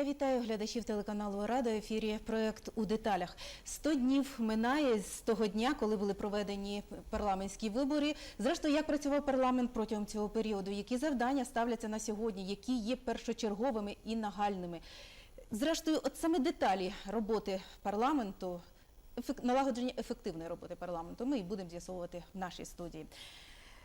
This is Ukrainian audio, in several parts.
Я вітаю глядачів телеканалу Рада. Ефірі проект у деталях. 100 днів минає з того дня, коли були проведені парламентські вибори. Зрештою, як працював парламент протягом цього періоду, які завдання ставляться на сьогодні, які є першочерговими і нагальними. Зрештою, от саме деталі роботи парламенту, налагодження ефективної роботи парламенту, ми і будемо з'ясовувати в нашій студії.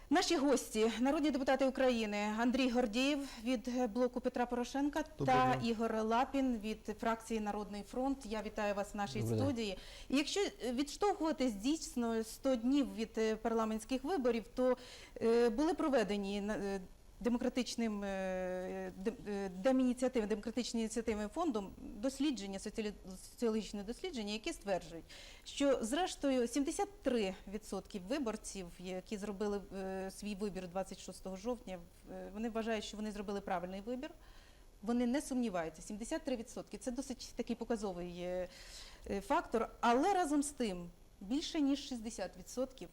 Наші гості, народні депутати України Андрій Гордієв від блоку Петра Порошенка Доброго та дня. Ігор Лапін від фракції Народний фронт. Я вітаю вас в нашій Добрий студії. І якщо відштовхуватись дійсно 100 днів від е, парламентських виборів, то е, були проведені на- е, демократичним е, дем- е, демініціативним демократичним ініціативним фондом дослідження соціологічне дослідження, які стверджують, що зрештою 73% виборців, які зробили е, свій вибір 26 жовтня, вони вважають, що вони зробили правильний вибір. Вони не сумніваються. 73% – це досить такий показовий фактор, але разом з тим більше ніж 60%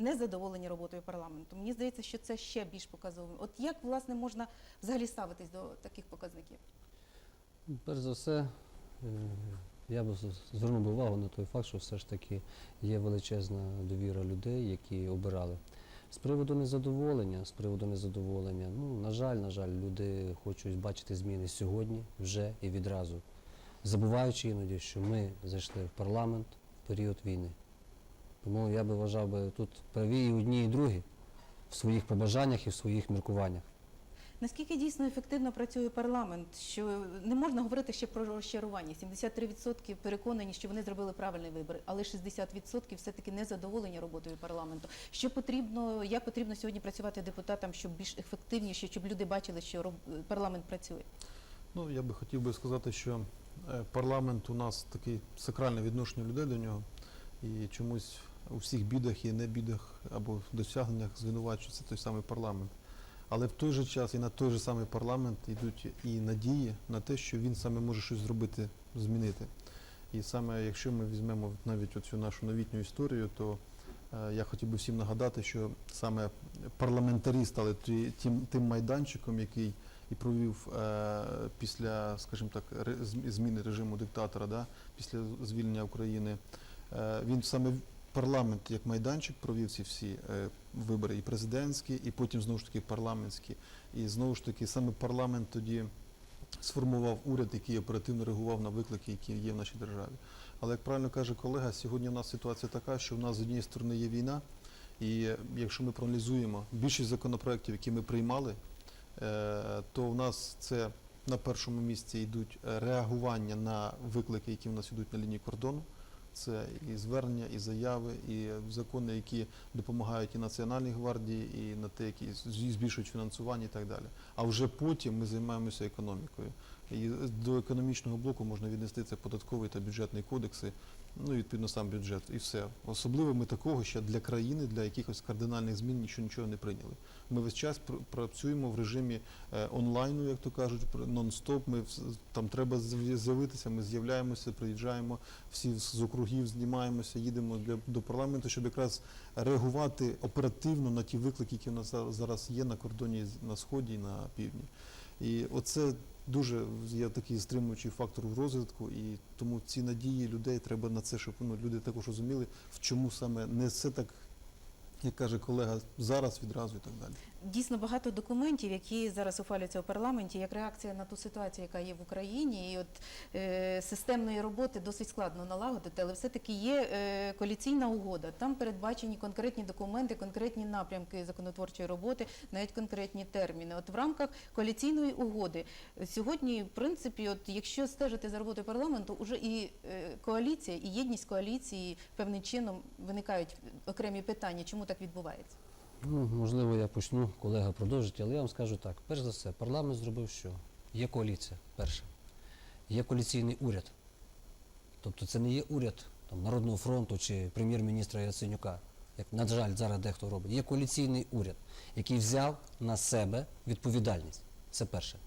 незадоволені роботою парламенту. Мені здається, що це ще більш показовим. От як власне можна взагалі ставитись до таких показників? Перш за все, е, я б звернув увагу на той факт, що все ж таки є величезна довіра людей, які обирали. З приводу незадоволення, з приводу незадоволення, ну, на жаль, на жаль, люди хочуть бачити зміни сьогодні, вже і відразу, забуваючи іноді, що ми зайшли в парламент в період війни. Тому я би вважав би тут праві і одні, і другі в своїх побажаннях і в своїх міркуваннях. Наскільки дійсно ефективно працює парламент? Що не можна говорити ще про розчарування. 73% переконані, що вони зробили правильний вибір, але 60% все-таки не задоволені роботою парламенту. Що потрібно, як потрібно сьогодні працювати депутатам, щоб більш ефективніше, щоб люди бачили, що парламент працює? Ну, я би хотів би сказати, що е, парламент у нас такий сакральне відношення людей до нього, і чомусь у всіх бідах і небідах або досягненнях звинувачується той самий парламент. Але в той же час і на той же самий парламент йдуть і надії на те, що він саме може щось зробити, змінити. І саме якщо ми візьмемо навіть оцю нашу новітню історію, то е, я хотів би всім нагадати, що саме парламентарі стали тим, тим майданчиком, який і провів е, після, скажімо так, зміни режиму диктатора, да, після звільнення України. Е, він саме парламент як майданчик провів ці всі е, вибори, і президентські, і потім знову ж таки парламентські. І знову ж таки саме парламент тоді сформував уряд, який оперативно реагував на виклики, які є в нашій державі. Але як правильно каже колега, сьогодні у нас ситуація така, що в нас з однієї сторони є війна, і якщо ми проаналізуємо більшість законопроєктів, які ми приймали, е, то в нас це на першому місці йдуть е, реагування на виклики, які в нас йдуть на лінії кордону. Це і звернення, і заяви, і закони, які допомагають і Національній гвардії, і на те, які збільшують фінансування і так далі. А вже потім ми займаємося економікою. І до економічного блоку можна віднести це податковий та бюджетний кодекси, ну відповідно сам бюджет, і все. Особливо ми такого ще для країни, для якихось кардинальних змін нічого нічого не прийняли. Ми весь час пр- працюємо в режимі е, онлайну, як то кажуть, нон-стоп. Ми там треба з'яв- з'явитися. Ми з'являємося, приїжджаємо, всі з округів знімаємося, їдемо для до парламенту, щоб якраз реагувати оперативно на ті виклики, які у нас за- зараз є на кордоні на сході і на півдні. І оце дуже є такий стримуючий фактор в розвитку, і тому ці надії людей треба на це, щоб ну, люди також розуміли, в чому саме не все так, як каже колега, зараз відразу і так далі. Дійсно багато документів, які зараз ухвалюються у парламенті, як реакція на ту ситуацію, яка є в Україні, і от е, системної роботи досить складно налагодити, але все-таки є е, коаліційна угода. Там передбачені конкретні документи, конкретні напрямки законотворчої роботи, навіть конкретні терміни. От в рамках коаліційної угоди сьогодні, в принципі, от якщо стежити за роботою парламенту, уже і е, коаліція, і єдність коаліції певним чином виникають окремі питання, чому так відбувається. Ну, можливо, я почну, колега продовжить, але я вам скажу так. Перш за все, парламент зробив що? Є коаліція, перше. Є коаліційний уряд. Тобто це не є уряд там, Народного фронту чи прем'єр-міністра Яценюка, як, на жаль, зараз дехто робить. Є коаліційний уряд, який взяв на себе відповідальність. Це перше.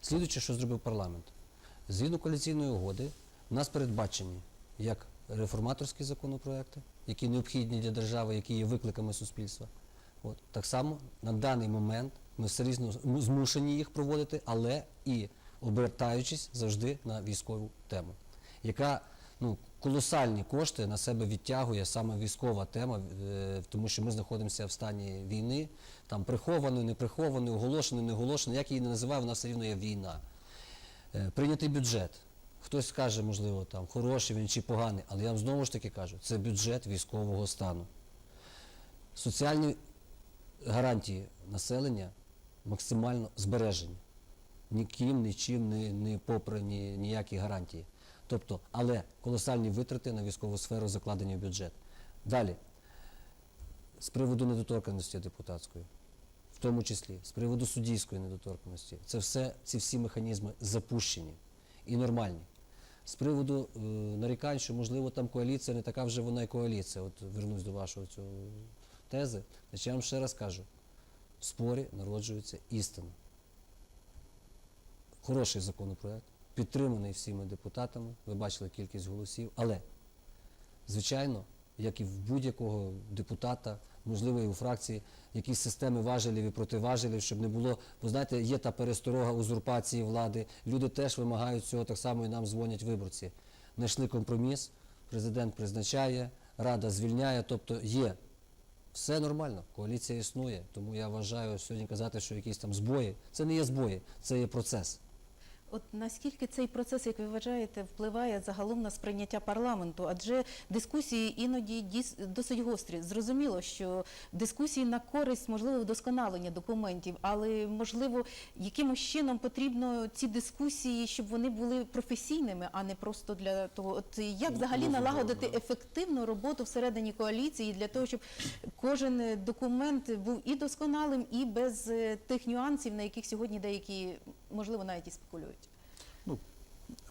Слідуюче, що зробив парламент. Згідно коаліційної угоди, в нас передбачені як реформаторські законопроекти, які необхідні для держави, які є викликами суспільства. От. Так само на даний момент ми все різно змушені їх проводити, але і обертаючись завжди на військову тему, яка ну, колосальні кошти на себе відтягує саме військова тема, е, тому що ми знаходимося в стані війни, там прихованої, не прихованої, оголошеної, не оголошеної, як її не називає, вона все рівно є війна. Е, Прийнятий бюджет. Хтось скаже, можливо, там хороший він чи поганий, але я вам знову ж таки кажу, це бюджет військового стану. Соціальні гарантії населення максимально збережені. Ніким, нічим не, не попрані ніякі гарантії. Тобто, але колосальні витрати на військову сферу закладені в бюджет. Далі, з приводу недоторканності депутатської, в тому числі з приводу суддівської недоторканності, це все, ці всі механізми запущені і нормальні. З приводу е, нарікань, що можливо там коаліція не така вже вона і коаліція. От вернусь до вашого цього тези. Значить, я вам ще раз кажу: в спорі народжується істина. Хороший законопроект, підтриманий всіма депутатами. Ви бачили кількість голосів, але звичайно, як і в будь-якого депутата, можливо, і у фракції, якісь системи важелів і противажелів, щоб не було. Бо знаєте, є та пересторога узурпації влади. Люди теж вимагають цього, так само і нам дзвонять виборці. Знайшли компроміс, президент призначає, рада звільняє, тобто є. Все нормально, коаліція існує. Тому я вважаю сьогодні казати, що якісь там збої. Це не є збої, це є процес. От наскільки цей процес, як ви вважаєте, впливає загалом на сприйняття парламенту? Адже дискусії іноді досить гострі. Зрозуміло, що дискусії на користь можливо вдосконалення документів, але можливо якимось чином потрібно ці дискусії, щоб вони були професійними, а не просто для того. От як Ну, взагалі налагодити ефективну роботу всередині коаліції для того, щоб кожен документ був і досконалим, і без е, тих нюансів, на яких сьогодні деякі можливо навіть і спекулюють.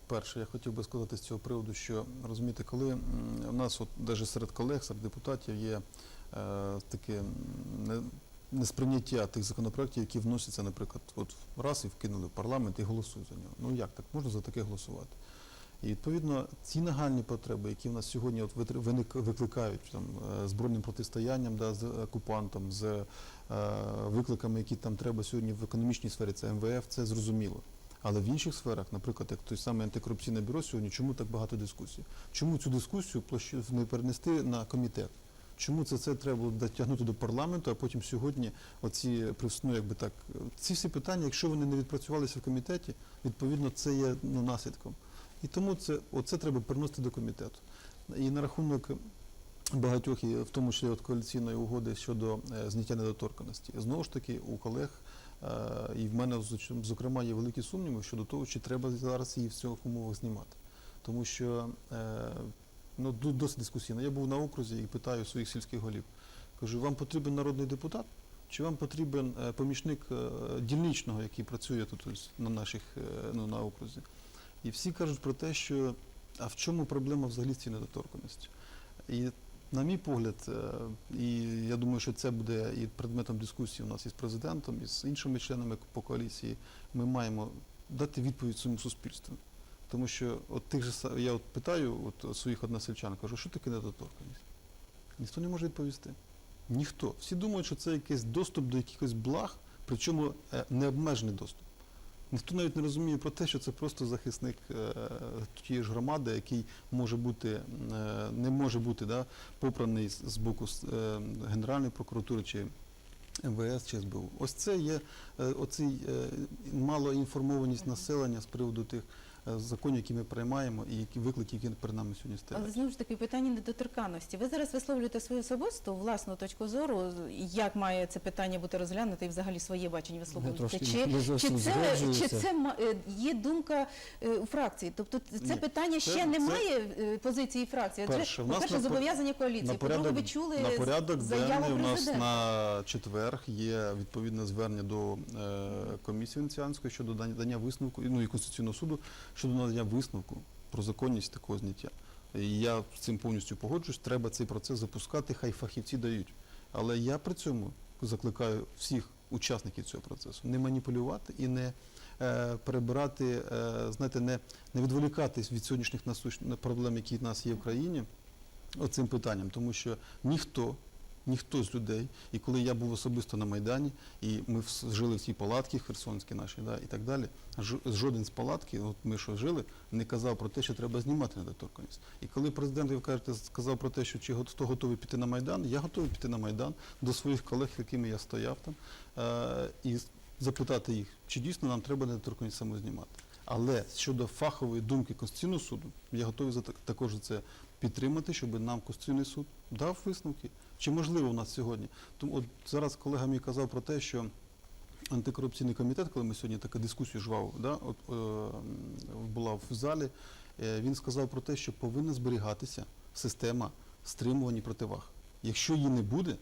Перше, я хотів би сказати з цього приводу, що розумієте, коли у нас, от навіть серед колег, серед депутатів є е, таке не, несприйняття тих законопроєктів, які вносяться, наприклад, от раз і вкинули в парламент і голосують за нього. Ну як так можна за таке голосувати? І відповідно ці нагальні потреби, які в нас сьогодні от викликають там е, збройним протистоянням да, з окупантом, з е, викликами, які там треба сьогодні в економічній сфері, це МВФ, це зрозуміло. Але в інших сферах, наприклад, як той самий антикорупційне бюро сьогодні, чому так багато дискусій? Чому цю дискусію не перенести на комітет? Чому це, це треба було дотягнути до парламенту, а потім сьогодні оці ну, якби так, ці всі питання, якщо вони не відпрацювалися в комітеті, відповідно це є ну, наслідком. І тому це, оце треба переносити до комітету. І на рахунок багатьох, і в тому числі от коаліційної угоди щодо е, зняття недоторканості. Знову ж таки, у колег е, і в мене зокрема є великі сумніви щодо того, чи треба зараз її в цих умовах знімати. Тому що е, ну, досить дискусійно. Я був на окрузі і питаю своїх сільських голів. Кажу, вам потрібен народний депутат? Чи вам потрібен помічник дільничного, який працює тут на наших ну, на окрузі? І всі кажуть про те, що а в чому проблема взагалі з цією недоторканністю? І на мій погляд, е, і я думаю, що це буде і предметом дискусії у нас із президентом, і з іншими членами по коаліції, ми маємо дати відповідь своєму суспільству. Тому що от тих же я от питаю от своїх односельчан, кажу, що таке недоторканність? Ніхто не може відповісти. Ніхто. Всі думають, що це якийсь доступ до якихось благ, причому е, необмежений доступ. Ніхто навіть не розуміє про те, що це просто захисник е, тієї ж громади, який може бути, е, не може бути да, попраний з, боку е, Генеральної прокуратури чи МВС чи СБУ. Ось це є оцей малоінформованість населення з приводу тих законів, які ми приймаємо, і які виклики, які перед нами сьогодні Але знову ж таки питання недоторканності. Ви зараз висловлюєте свою особисту власну точку зору, як має це питання бути розглянуте і взагалі своє бачення висловлюєте. Чи, чи це, чи це е, є думка е, у фракції? Тобто це Ні, питання це- ще не це- має е, позиції фракції. Адже, Перше, в по-перше, зобов'язання коаліції. На По-друге, ви чули на порядок заяву денний у нас на четверг є відповідне звернення до е, комісії Венеціанської щодо дання дання висновку, ну і Конституційного суду щодо надання висновку про законність такого зняття. Я з цим повністю погоджуюсь, треба цей процес запускати, хай фахівці дають. Але я при цьому закликаю всіх учасників цього процесу не маніпулювати і не е, перебирати, е, знаєте, не, не відволікатись від сьогоднішніх насущ... проблем, які в нас є в країні, оцим питанням, тому що ніхто ніхто з людей. І коли я був особисто на Майдані, і ми жили в цій палатці херсонській нашій, да, і так далі, жо- жоден з палатки, от ми що жили, не казав про те, що треба знімати недоторканність. І коли президент, ви кажете, сказав про те, що чи хто готовий піти на Майдан, я готовий піти на Майдан до своїх колег, якими я стояв там, е, і запитати їх, чи дійсно нам треба недоторканність саме знімати. Але щодо фахової думки Конституційного суду, я готовий також це підтримати, щоб нам Конституційний суд дав висновки. Чи можливо у нас сьогодні? Тому от зараз колега мій казав про те, що антикорупційний комітет, коли ми сьогодні таку дискусію жваву, да, от, е, була в залі, е, він сказав про те, що повинна зберігатися система стримувань і противаг. Якщо її не буде,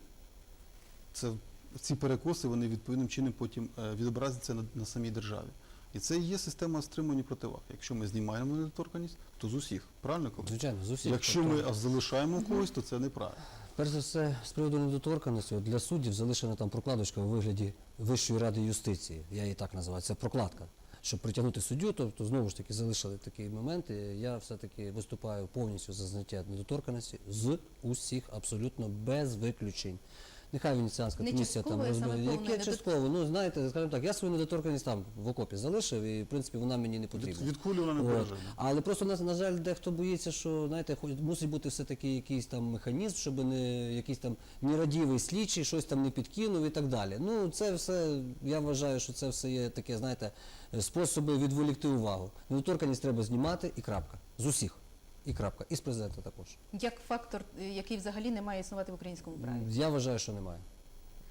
це ці перекоси вони відповідним чином потім е, відобразяться на, на самій державі. І це і є система стримувань і противаг. Якщо ми знімаємо недоторканність, то з усіх. Правильно коли? Звичайно, з усіх. Якщо Тобто, ми а, залишаємо когось, то це неправильно. Перш за все, з приводу недоторканості, для суддів залишена там прокладочка у вигляді Вищої ради юстиції. Я її так називаю. Це прокладка. Щоб притягнути суддю, тобто знову ж таки залишили такий момент. Я все-таки виступаю повністю за зняття недоторканості з усіх, абсолютно без виключень. Нехай Венеціанська Не комісія там а саме розбере. повне Яке недот- частково? Ну знаєте, скажімо так, я свою недоторканість там в окопі залишив, і в принципі вона мені не Від, потрібна. від кулі вона не От. Але просто на, на жаль, дехто боїться, що знаєте, хоч мусить бути все таки якийсь там механізм, щоб не якийсь там нерадівий слідчий щось там не підкинув і так далі. Ну це все, я вважаю, що це все є таке, знаєте, способи відволікти увагу. Недоторканність треба знімати і крапка. З усіх. І крапка. І з президента також. Як фактор, який взагалі не має існувати в українському праві. Я вважаю, що немає.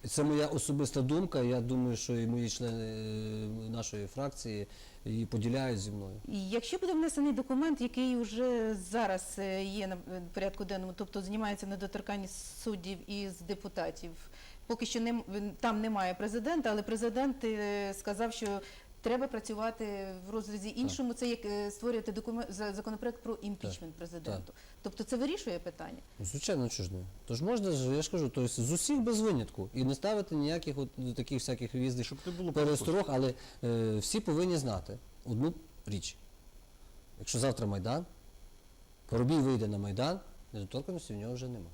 Це моя особиста думка. Я думаю, що і мої члени е, нашої фракції її поділяють зі мною. І якщо буде внесений документ, який вже зараз е, є на е, порядку денному, тобто знімається недоторканність суддів і з депутатів, поки що нем- там немає президента, але президент сказав, що треба працювати в розрізі іншому. Це як е, створювати документ законопроект про імпічмент президенту. Тобто це вирішує питання. Ну, Звичайно, чого ж не. Тож можна я ж кажу, тобто з усіх без винятку. І не ставити ніяких от таких всяких в'їздів Щоб не було пересторог, але е, всі повинні знати одну річ. Якщо завтра Майдан, Поробій вийде на Майдан, недоторканості в нього вже нема.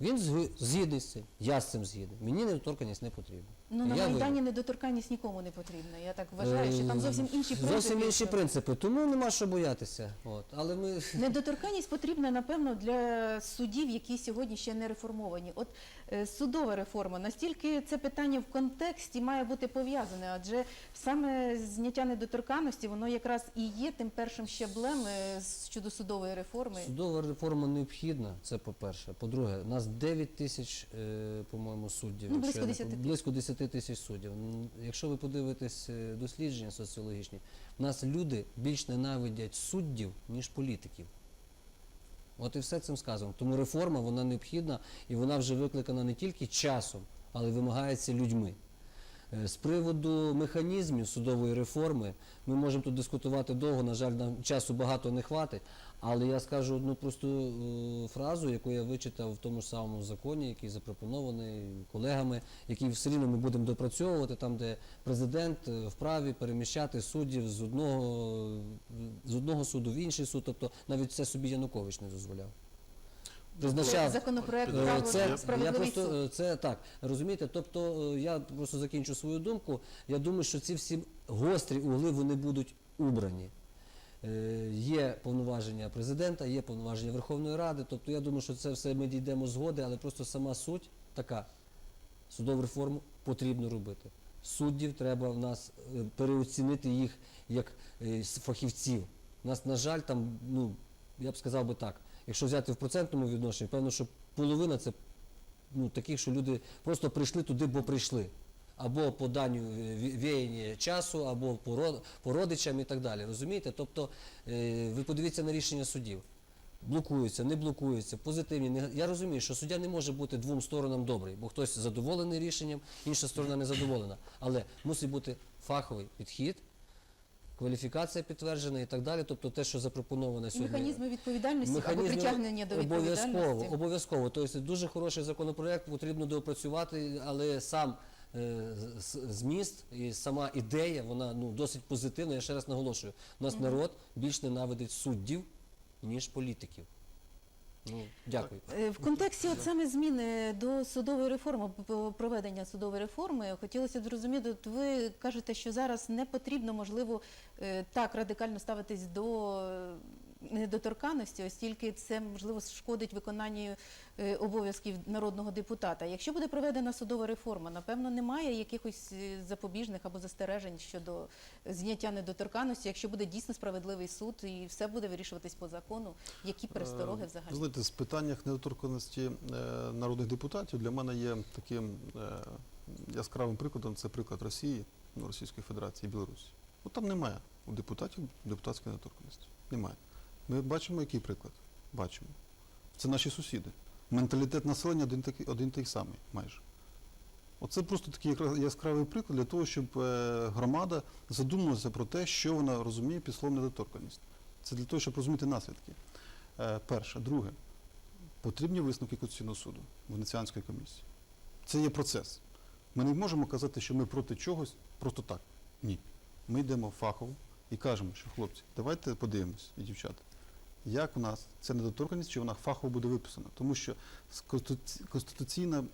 Він зг- згідний з цим, я з цим згідний. Мені недоторканість не потрібна. Ну на я Майдані виграв. недоторканність нікому не потрібна. Я так вважаю, що там зовсім інші принципи. Зовсім інші що- принципи, тому нема що боятися. От. Але ми Недоторканність потрібна, напевно, для судів, які сьогодні ще не реформовані. От е, судова реформа, настільки це питання в контексті має бути пов'язане, адже саме зняття недоторканності, воно якраз і є тим першим щаблем е, з- щодо судової реформи. Судова реформа необхідна, це по-перше. По-друге, нас 9 тисяч, е, по-моєму, суддів. Ну, якщо близько я не 10 пом- Близько 10 тисяч суддів. Якщо ви подивитесь е, дослідження соціологічні, у нас люди більш ненавидять суддів, ніж політиків. От і все цим сказано. Тому реформа вона необхідна і вона вже викликана не тільки часом, але вимагається людьми. Е, З приводу механізмів судової реформи ми можемо тут дискутувати довго, на жаль, нам часу багато не хватить. Але я скажу одну просту е, фразу, яку я вичитав в тому ж самому законі, який запропонований колегами, який все рівно ми будемо допрацьовувати, там, де президент е, вправі переміщати суддів з одного, з одного суду в інший суд. Тобто навіть це собі Янукович не дозволяв. Призначав Законопроект Е, це, я просто це так розумієте. Тобто я просто закінчу свою думку. Я думаю, що ці всі гострі угли вони будуть убрані. Е, Є повноваження президента, є повноваження Верховної Ради. Тобто я думаю, що це все ми дійдемо згоди, але просто сама суть така. Судову реформу потрібно робити. Суддів треба в нас е, переоцінити їх як е, фахівців. У нас, на жаль, там, ну, я б сказав би так, якщо взяти в процентному відношенні, певно, що половина це ну, таких, що люди просто прийшли туди, бо прийшли. Або по данню е, віяння часу, або по, ро- родичам і так далі. Розумієте? Тобто е, ви подивіться на рішення суддів. Блокуються, не блокуються, позитивні. нега- Я розумію, що суддя не може бути двом сторонам добрий, бо хтось задоволений рішенням, інша сторона не задоволена. Але мусить бути фаховий підхід, кваліфікація підтверджена і так далі. Тобто те, що запропоновано сьогодні. механізми відповідальності або Механізми притягнення до обов'язково, відповідальності. обов'язково. Тобто дуже хороший законопроект, потрібно доопрацювати, але сам зміст і сама ідея, вона ну досить позитивна. Я ще раз наголошую. У нас народ більш ненавидить суддів, ніж політиків. Ну, дякую. Е, В контексті от саме зміни до судової реформи, проведення судової реформи, хотілося б зрозуміти, от ви кажете, що зараз не потрібно, можливо, е, так радикально ставитись до е, недоторканності, оскільки це можливо шкодить виконанню е, обов'язків народного депутата. Якщо буде проведена судова реформа, напевно, немає якихось е, запобіжних або застережень щодо зняття недоторканності, якщо буде дійсно справедливий суд і все буде вирішуватись по закону, які перестороги Е, взагалі? Знаєте, з питаннях недоторканності е, народних депутатів для мене є таким е, яскравим прикладом. Це приклад Росії, ну, Російської Федерації і Білорусі. Ну там немає у депутатів депутатської недоторканності. Немає. Ми бачимо, який приклад? Бачимо. Це наші сусіди. Менталітет населення один такий, один той самий майже. Оце просто такий яскравий приклад для того, щоб е, громада задумалася про те, що вона розуміє під словом недоторканність. Це для того, щоб розуміти наслідки. Е, Перше. Друге, потрібні висновки Конституційного суду Венеціанської комісії. Це є процес. Ми не можемо казати, що ми проти чогось просто так. Ні. Ми йдемо фахово і кажемо, що хлопці, давайте подивимось, і дівчата, як у нас ця недоторканність, чи вона фахово буде виписана. Тому що конституційна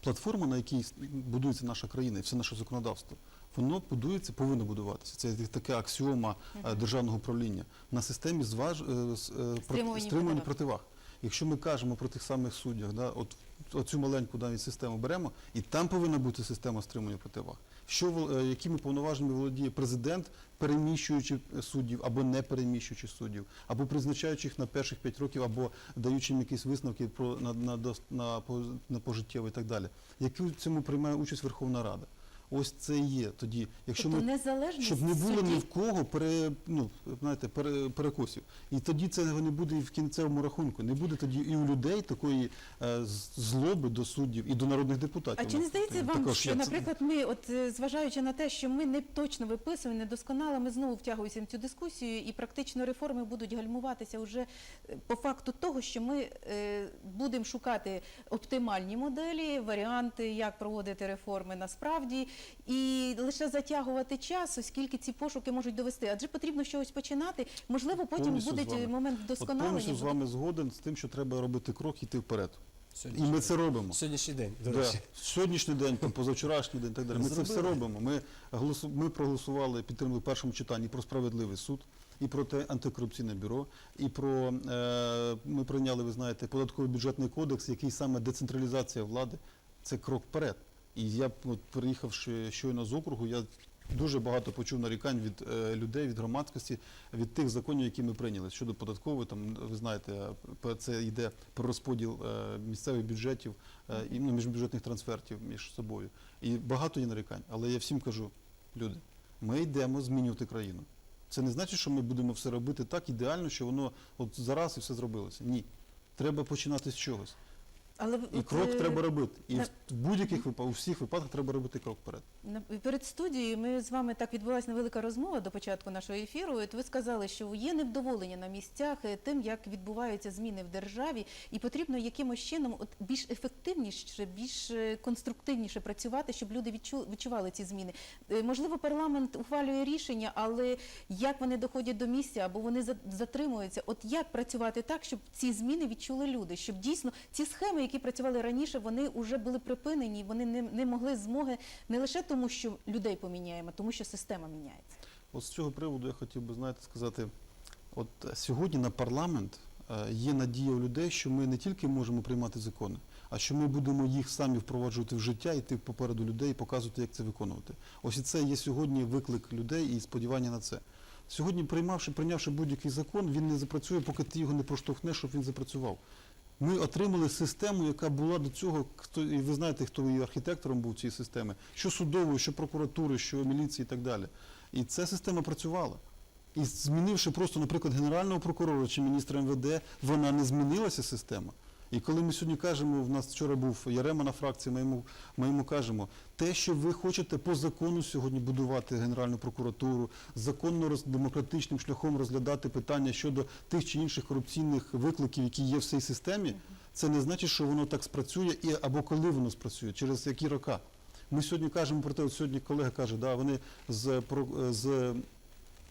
платформа, на якій будується наша країна і все наше законодавство, воно будується, повинно будуватися. Це така аксіома е, державного управління на системі зваж... е, е, противаг. противаг. Якщо ми кажемо про тих самих суддях, да, от оцю маленьку навіть систему беремо, і там повинна бути система стримування противаг. Що е, якими повноваженнями володіє президент, переміщуючи е, суддів або не переміщуючи суддів, або призначаючи їх на перших 5 років, або даючи їм якісь висновки про на, на, на, на пожиттєво і так далі. Яку в цьому приймає участь Верховна Рада? Ось це є тоді. Якщо тобто ми щоб не було ні в кого пере, ну, знаєте, пере, перекосів. І тоді цього не буде і в кінцевому рахунку. Не буде тоді і у людей такої е, злоби до суддів і до народних депутатів. А чи не здається вам, Також що, це- наприклад, ми, от е, зважаючи на те, що ми не точно виписуємо, недосконало, ми знову втягуємося в цю дискусію, і практично реформи будуть гальмуватися вже е, по факту того, що ми е, будемо шукати оптимальні моделі, варіанти, як проводити реформи насправді, і лише затягувати час, оскільки ці пошуки можуть довести. Адже потрібно чогось починати. Можливо, потім Повністю буде з вами. момент От вдосконалення. повністю з буде- вами згоден з тим, що треба робити крок і йти вперед. І Сьогоднішній ми це робимо. Сьогоднішній день, до Да. речі. Сьогоднішній день, там, позавчорашній день і так далі. Ми це все робимо. Ми, голосу- ми проголосували, підтримали в першому читанні про справедливий суд, і про те антикорупційне бюро, і про е, ми прийняли, ви знаєте, податковий бюджетний кодекс, який саме децентралізація влади. Це крок вперед. І я, от, приїхавши щойно з округу, я дуже багато почув нарікань від е, людей, від громадськості, від тих законів, які ми прийняли щодо податкової. Там ви знаєте, це йде про розподіл е, місцевих бюджетів е, і ну, міжбюджетних трансфертів між собою. І багато є нарікань. Але я всім кажу, люди, ми йдемо змінювати країну. Це не значить, що ми будемо все робити так ідеально, що воно от зараз і все зробилося. Ні. Треба починати з чогось. Але І от, крок е, треба робити. І на- в будь-яких випадках, у всіх випадках треба робити крок вперед. На- Перед студією ми з вами так відбулася невелика розмова до початку нашого ефіру. От ви сказали, що є невдоволення на місцях е, тим, як відбуваються зміни в державі, і потрібно якимось чином от більш ефективніше, більш е, конструктивніше працювати, щоб люди відчу- відчували ці зміни. Е, Можливо, парламент ухвалює рішення, але як вони доходять до місця або вони за- затримуються? От як працювати так, щоб ці зміни відчули люди, щоб дійсно ці схеми, які працювали раніше, вони вже були припинені, вони не, не могли змоги не лише тому, що людей поміняємо, а тому що система міняється. От з цього приводу я хотів би знаєте, сказати, от сьогодні на парламент е, є надія у людей, що ми не тільки можемо приймати закони, а що ми будемо їх самі впроваджувати в життя, йти попереду людей і показувати, як це виконувати. Ось і це є сьогодні виклик людей і сподівання на це. Сьогодні, приймавши, прийнявши будь-який закон, він не запрацює, поки ти його не проштовхнеш, щоб він запрацював. Ми отримали систему, яка була до цього, хто і ви знаєте, хто її архітектором був цієї системи, що судової, що прокуратури, що міліції і так далі. І ця система працювала. І змінивши просто, наприклад, генерального прокурора чи міністра МВД, вона не змінилася система. І коли ми сьогодні кажемо, в нас вчора був Ярема на фракції, ми йому, ми йому кажемо, те, що ви хочете по закону сьогодні будувати Генеральну прокуратуру, законно роз, демократичним шляхом розглядати питання щодо тих чи інших корупційних викликів, які є в цій системі, це не значить, що воно так спрацює і або коли воно спрацює, через які роки. Ми сьогодні кажемо про те, от сьогодні колега каже, да, вони з, з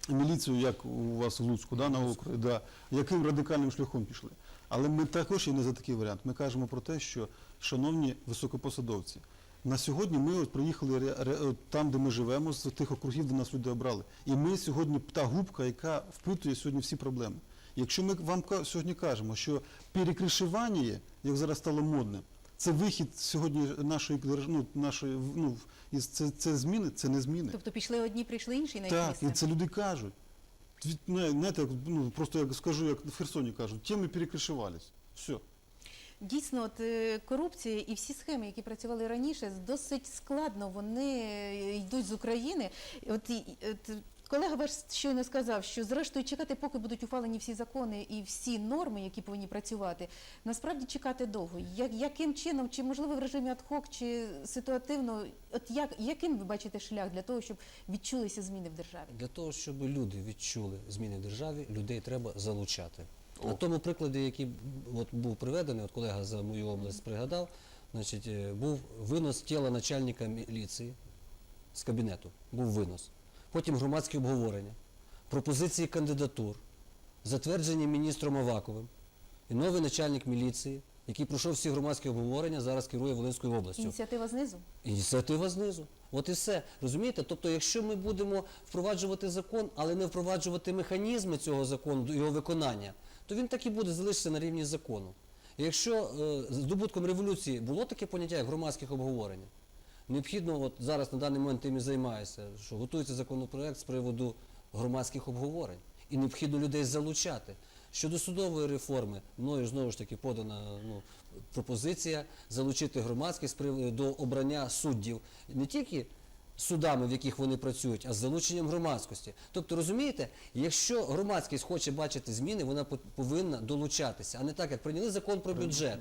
міліцією, як у вас в Луцьку, да, на округі, да, яким радикальним шляхом пішли. Але ми також і не за такий варіант. Ми кажемо про те, що, шановні високопосадовці, на сьогодні ми от приїхали там, де ми живемо, з тих округів, де нас люди обрали. І ми сьогодні та губка, яка впитує сьогодні всі проблеми. Якщо ми вам сьогодні кажемо, що перекришування, як зараз стало модним, це вихід сьогодні нашої ну, нашої ну, це, це зміни, це не зміни. Тобто пішли одні, прийшли інші на Так, місце. і це люди кажуть. Не- Знаєте, ну, просто як скажу, як в Херсоні кажуть, теми перекришувались. Все. Дійсно, от е, корупція і всі схеми, які працювали раніше, досить складно вони е, йдуть з України. От, от колега ваш щойно сказав, що зрештою чекати, поки будуть ухвалені всі закони і всі норми, які повинні працювати, насправді чекати довго. Як, яким чином, чи можливо в режимі адхок, чи ситуативно, от як, яким ви бачите шлях для того, щоб відчулися зміни в державі? Для того, щоб люди відчули зміни в державі, людей треба залучати. На тому прикладі, який от був приведений, от колега за мою область пригадав, значить, е, був винос тіла начальника міліції з кабінету. Був винос. Потім громадське обговорення, пропозиції кандидатур, затверджені міністром Аваковим. І новий начальник міліції, який пройшов всі громадські обговорення, зараз керує Волинською областю. Ініціатива знизу? Ініціатива знизу. От і все. Розумієте? Тобто, якщо ми будемо впроваджувати закон, але не впроваджувати механізми цього закону, його виконання, то він так і буде залишитися на рівні закону. Якщо е, здобутком революції було таке поняття, як громадських обговорень, необхідно, от зараз на даний момент тим і займаюся, що готується законопроект з приводу громадських обговорень. І необхідно людей залучати. Щодо судової реформи, мною знову ж таки подана ну, пропозиція залучити громадськість до обрання суддів не тільки судами, в яких вони працюють, а з залученням громадськості. Тобто, розумієте, якщо громадськість хоче бачити зміни, вона повинна долучатися, а не так, як прийняли закон про бюджет.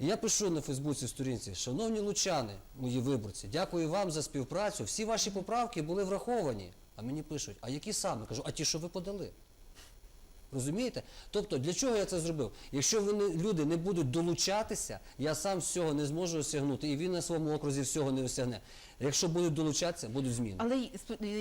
І я пишу на Фейсбуці сторінці, шановні лучани, мої виборці, дякую вам за співпрацю. Всі ваші поправки були враховані. А мені пишуть, а які саме? Кажу, а ті, що ви подали. Розумієте? Тобто, для чого я це зробив? Якщо вони, люди не будуть долучатися, я сам всього не зможу осягнути, і він на своєму окрузі всього не осягне. Якщо будуть долучатися, будуть зміни. Але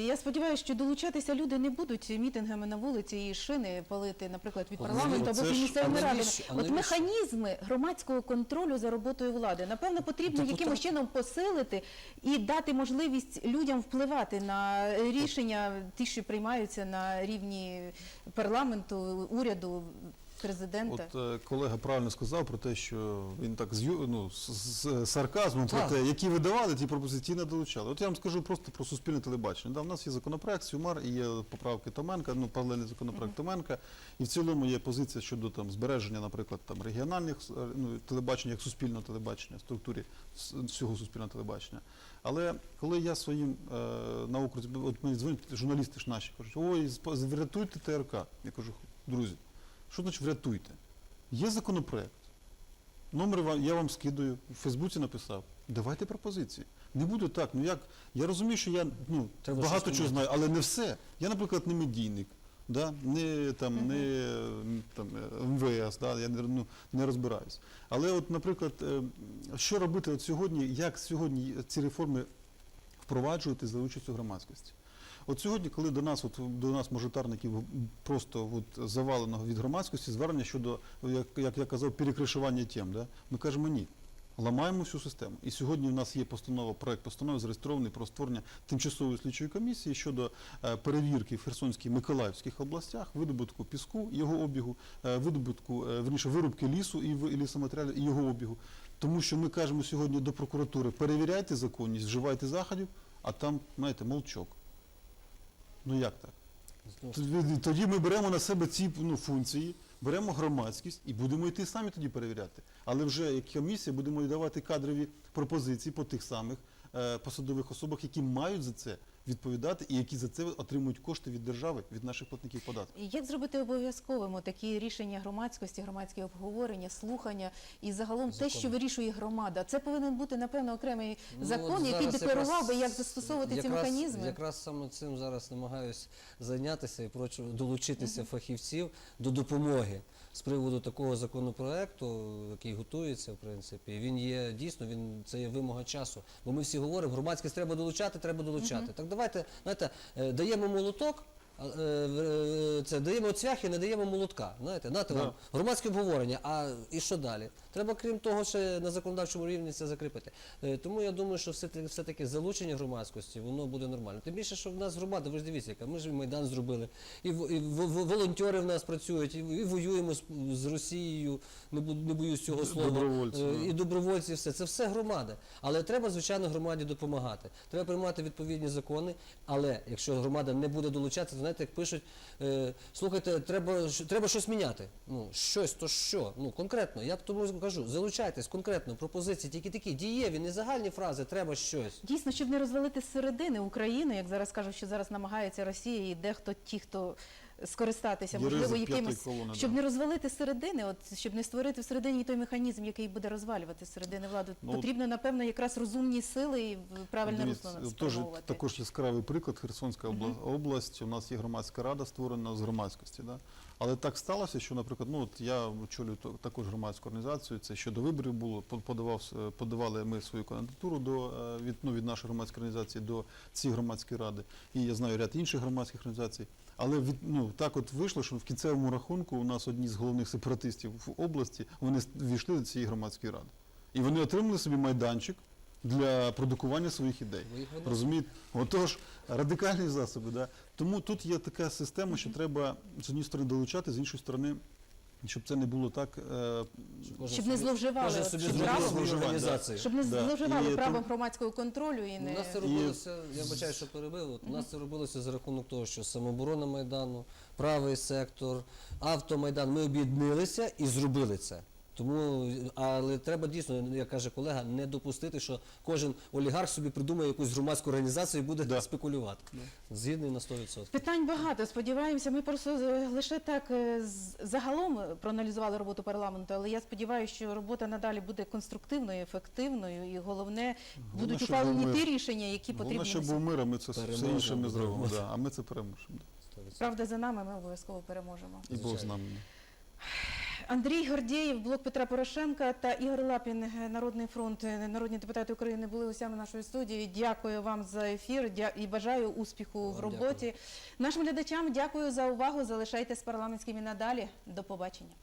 я сподіваюся, що долучатися люди не будуть мітингами на вулиці і шини палити, наприклад, від парламенту ну, або місцевими радами. От механізми громадського контролю за роботою влади, напевно, потрібно якимось чином посилити і дати можливість людям впливати на рішення, ті, що приймаються на рівні парламенту, уряду, президента. От е, колега правильно сказав про те, що він так з, ну, з, з сарказмом про те, які видавали ті пропозиції, не долучали. От я вам скажу просто про суспільне телебачення. Да, у нас є законопроект Сюмар і є поправки Томенка, ну паралельний законопроект Томенка. І в цілому є позиція щодо там збереження, наприклад, там регіональних е, ну, телебачень, як суспільного телебачення, в структурі всього суспільного телебачення. Але коли я своїм е, на окрузі, от мені дзвонять журналісти ж наші, кажуть, ой, врятуйте ТРК. Я кажу, друзі, що значить врятуйте? Є законопроект. Номер я вам скидаю, в Фейсбуці написав. Давайте пропозиції. Не буде так. Ну як? Я розумію, що я ну, Треба багато чого знаю, але не все. Я, наприклад, не медійник, да? не, там, не там, е, МВС, да? я не, ну, не розбираюсь. Але, от, наприклад, е, що робити от сьогодні, як сьогодні ці реформи впроваджувати за участю громадськості? От сьогодні, коли до нас, от, до нас мажоритарників просто от, заваленого від громадськості звернення щодо, як, як я казав, перекришування тем, да? ми кажемо ні. Ламаємо всю систему. І сьогодні в нас є постанова, проект постанови зареєстрований про створення тимчасової слідчої комісії щодо е, перевірки в Херсонській Миколаївських областях, видобутку піску, його обігу, е, видобутку, е, верніше, вирубки лісу і, лісоматеріалів, і його обігу. Тому що ми кажемо сьогодні до прокуратури, перевіряйте законність, вживайте заходів, а там, знаєте, молчок. Ну як так? Тоді- ми беремо на себе ці ну, функції, беремо громадськість і будемо йти самі тоді перевіряти. Але вже як комісія будемо давати кадрові пропозиції по тих самих е, посадових особах, які мають за це відповідати і які за це отримують кошти від держави, від наших платників податків. Як зробити обов'язковим такі рішення громадськості, громадські обговорення, слухання і загалом те, що вирішує громада? Це повинен бути напевно окремий Ну, закон, який декларував би, як застосовувати ці механізми. Якраз саме цим зараз намагаюсь зайнятися і прочу долучитися фахівців до допомоги з приводу такого законопроекту, який готується, в принципі. Він є дійсно, він це є вимога часу. Бо ми всі говоримо, громадськість треба долучати, треба долучати. Так давайте, знаєте, е, даємо молоток. Е, е, це даємо цвяхи, не даємо молотка. Знаєте, нате вам громадське обговорення. А і що далі? Треба, крім того, ще на законодавчому рівні це закріпити. Е, Тому я думаю, що все-таки, все-таки залучення громадськості воно буде нормально. Тим більше, що в нас громада, ви ж дивіться, яка ми ж майдан зробили, і, волонтери в нас працюють, і, воюємо з, Росією. Не боюсь цього слова. Добровольці, і добровольці, все це все громада. Але треба, звичайно, громаді допомагати. Треба приймати відповідні закони. Але якщо громада не буде долучатися, то знаєте, як пишуть, е, слухайте, треба треба щось міняти. Ну щось, то що? Ну конкретно. Я тому кажу, залучайтесь конкретно, пропозиції, тільки такі дієві, не загальні фрази, треба щось. Дійсно, щоб не розвалити середини України, як зараз кажуть, що зараз намагається Росія і дехто ті, хто скористатися, можливо, якимось, колони, щоб да. не розвалити середини, от щоб не створити всередині той механізм, який буде розвалювати середини владу. Ну, Потрібно, напевно, якраз розумні сили і правильне русло Теж також яскравий приклад Херсонська обла- область. У нас є громадська рада створена з громадськості. Да? Але так сталося, що, наприклад, ну от я очолюю також громадську організацію. Це щодо виборів було. Подавав е, подавали ми свою кандидатуру до е, від ну, від нашої громадської організації до цієї громадської ради. І я знаю ряд інших громадських організацій. Але від ну так от вийшло, що в кінцевому рахунку у нас одні з головних сепаратистів в області вони війшли до цієї громадської ради. І вони отримали собі майданчик для продукування своїх ідей. Розумієте? Отож, радикальні засоби. Да? Тому тут є така система, що треба з однієї сторони долучати, з іншої сторони, щоб це не було так. Е, Щоб не зловживали кожен собі цим зробив правом. свою Зловживання, організацію. щоб не Да. зловживали І правом тому- громадського контролю і У не нас це робилося, я бачаю, що перебив. От У нас це робилося за рахунок того, що самооборона Майдану, правий сектор, автомайдан. Ми об'єднилися і зробили це. Тому, але треба дійсно, як каже колега, не допустити, що кожен олігарх собі придумає якусь громадську організацію і буде Да. спекулювати. Згідний на 100%. Питань багато. Сподіваємося, ми просто е, лише так е, загалом проаналізували роботу парламенту, але я сподіваюся, що робота надалі буде конструктивною, ефективною, і головне будуть ухвалені ті рішення, які головне, потрібні. щоб був мир, а ми це все інше ми зробимо. Да, а ми це переможемо. Правда за нами, ми обов'язково переможемо. І Бог з нами. Андрій Гордєєв, блок Петра Порошенка та Ігор Лапін, е, Народний фронт, е, народні депутати України були гостями нашої студії. Дякую вам за ефір і бажаю успіху в роботі. роботі. Нашим глядачам дякую за увагу. Залишайтесь парламентськими надалі. До побачення.